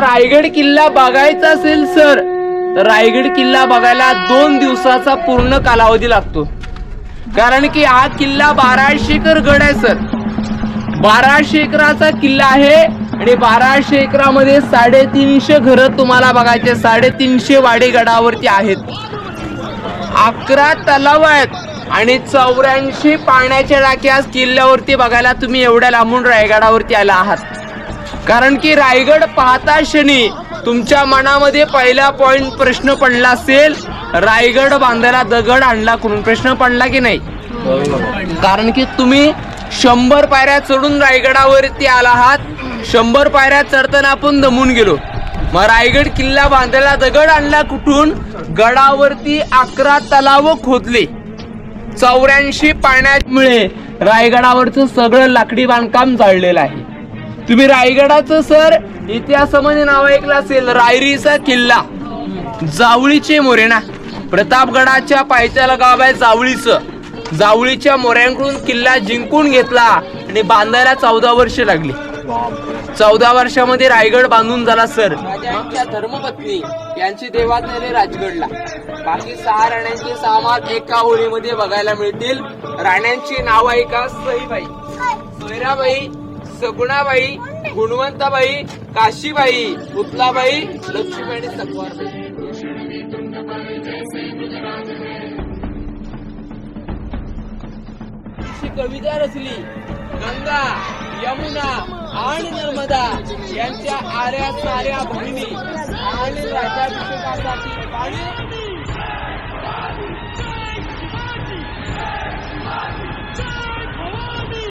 रायगड किल्ला बघायचा असेल सर तर रायगड किल्ला बघायला दोन दिवसाचा पूर्ण कालावधी लागतो. कारण की हा किल्ला बाराशे एकर गड आहे सर. बाराशे एकराचा किल्ला आहे आणि बाराशे एकरामध्ये साडेतीनशे घरं तुम्हाला बघायचे साडेतीनशे वाडे गडावरती आहेत. अकरा तलाव आहेत आणि चौऱ्याऐंशी पाण्याच्या टाक्या आज किल्ल्यावरती बघायला तुम्ही एवढ्या लांबून रायगडावरती आला आहात. कारण की रायगड पाहता क्षणी तुमच्या मनामध्ये पहिला पॉइंट प्रश्न पडला असेल रायगड बांधायला दगड आणला कुठून प्रश्न पडला की नाही? कारण की तुम्ही शंभर पायऱ्या चढून रायगडावरती आला आहात. शंभर पायऱ्या चढताना आपण दमून गेलो. मग रायगड किल्ला बांधायला दगड आणला कुठून? गडावरती अकरा तलाव खोदले. चौऱ्याऐंशी पाण्यामुळे रायगडावरचं सगळं लाकडी बांधकाम जाळलेलं आहे. तुम्ही रायगडाचं सर इतिहासामध्ये नाव ऐकलं असेल रायरीचा किल्ला. जावळीचे मोरे ना. प्रतापगडाच्या पायथ्याला गाव आहे जावळीचं. जावळीच्या मोऱ्यांकडून किल्ला जिंकून घेतला आणि बांधायला चौदा वर्ष लागली. चौदा वर्षामध्ये रायगड बांधून झाला सर. धर्मपत्नी यांची देवात नेले राजगडला. बाकी सहा राण्यांचे सामान एका होळीमध्ये बघायला मिळतील. राण्यांची नाव ऐका सईबाई. सोयराबाई सगुणाबाई गुणवंताबाई काशीबाई पुतलाबाई लक्ष्मीबाई आणि सकवारबाई कविता रचली. गंगा यमुना आणि नर्मदा यांच्या आर्या साऱ्या बहिणी आणि राज्याभिषेकासाठी पाणी